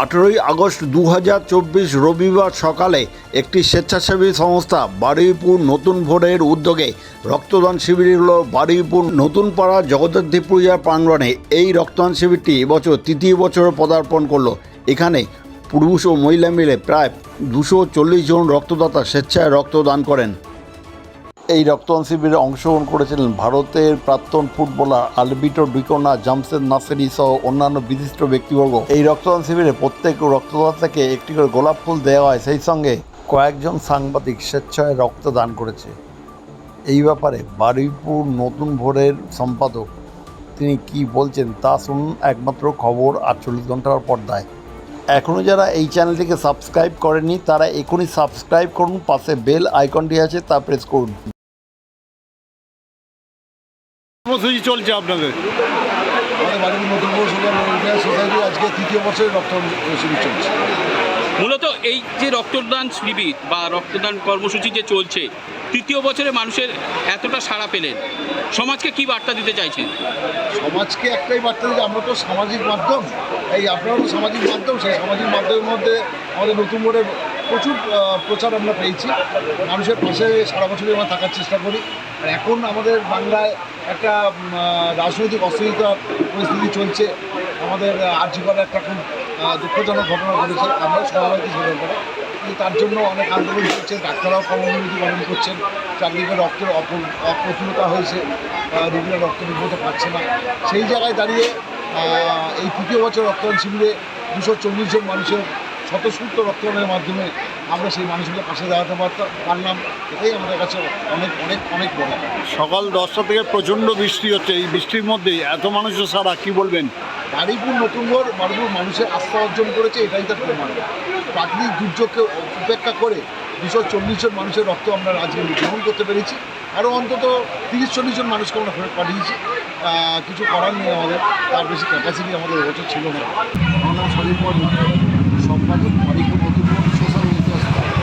আঠেরোই আগস্ট দু হাজার চব্বিশ রবিবার সকালে একটি স্বেচ্ছাসেবী সংস্থা বারুইপুর নতুন ভোরের উদ্যোগে রক্তদান শিবির হলো বারুইপুর নতুন পাড়া জগদ্ধাত্রী প্রাঙ্গণে এই রক্তদান শিবিরটি এবছর তৃতীয় বছরে পদার্পণ করল। এখানে পুরুষ ও মহিলা মিলে প্রায় দুশো জন রক্তদাতা স্বেচ্ছায় রক্তদান করেন। এই রক্তদান শিবিরে অংশগ্রহণ করেছিলেন ভারতের প্রাক্তন ফুটবলার আলবিটো ডিকোনা, জামশেদ নাসেরি সহ অন্যান্য বিশিষ্ট ব্যক্তিবর্গ। এই রক্তদান শিবিরে প্রত্যেক রক্তদাতাকে একটি করে গোলাপ ফুল দেওয়া হয়। সেই সঙ্গে কয়েকজন সাংবাদিক স্বেচ্ছায় রক্তদান করেছে। এই ব্যাপারে বারুইপুর নতুন ভোরের সম্পাদক, তিনি কি বলছেন তা শুনুন একমাত্র খবর আটচল্লিশ ঘণ্টার পর্দায়। এখনও যারা এই চ্যানেলটিকে সাবস্ক্রাইব করেনি তারা এখনই সাবস্ক্রাইব করুন, পাশে বেল আইকনটি আছে, তা প্রেস করুন। কর্মসূচি চলছে আপনাদের। আমাদের বাড়ির নতুন সোসাইটি আজকে তৃতীয় বছরের রক্তদান শিবির চলছে। মূলত এই যে রক্তদান শিবির বা রক্তদান কর্মসূচি যে চলছে তৃতীয় বছরে মানুষের এতটা সাড়া পেলেন। সমাজকে কি বার্তা দিতে চাইছেন? সমাজকে একটাই বার্তা দিতে আমরা তো সামাজিক মাধ্যম। এই আপনারাও তো সামাজিক মাধ্যম সেই সামাজিক মাধ্যমের মধ্যে আমাদের নতুন করে প্রচুর প্রচার আমরা পেয়েছি। মানুষের পাশে সারা বছরই আমরা থাকার চেষ্টা করি। আর এখন আমাদের বাংলায় একটা রাজনৈতিক অস্থিরতা পরিস্থিতি চলছে। আমাদের আর্যিকর একটা খুব দুঃখজনক ঘটনা ঘটেছে। আমরা সবাইকে স্বীকার করে। কিন্তু তার জন্য অনেক আন্দোলন চলছে। ডাক্তাররাও কর্মবিরতি পালন করছেন। চারদিকে রক্তের অপ- অপ্রতুলতা হয়েছে। রোগীরা রক্ত নির্গত পারছে না। সেই জায়গায় দাঁড়িয়ে এই তৃতীয় বছর রক্তদান শিবিরে দুশো চল্লিশ জন মানুষের স্বতঃস্ফূর্ত রক্তদানের মাধ্যমে আমরা সেই মানুষগুলোর পাশে দাঁড়াতে পারতাম পারলাম। এটাই আমাদের কাছে অনেক অনেক অনেক বড় সকাল দশটা থেকে প্রচণ্ড বৃষ্টি হচ্ছে। এই বৃষ্টির মধ্যেই এত মানুষের সারা কি বলবেন? বারুইপুর নতুন ঘর বারুইপুর মানুষের আস্থা অর্জন করেছে এটাই তার প্রমাণ। প্রাকৃতিক দুর্যোগকে উপেক্ষা করে দুশো চল্লিশ জন মানুষের রক্ত আমরা আজকে গ্রহণ করতে পেরেছি। আরও অন্তত তিরিশ চল্লিশ জন মানুষকে আমরা ফেরত পাঠিয়েছি। কিছু করার নেই আমাদের তার বেশি ক্যাপাসিটি আমাদের এবছর ছিল না। আমার নাম সজীব কুমার মিত্র, সম্পাদক বারুইপুর নতুন ঘর social welfare society.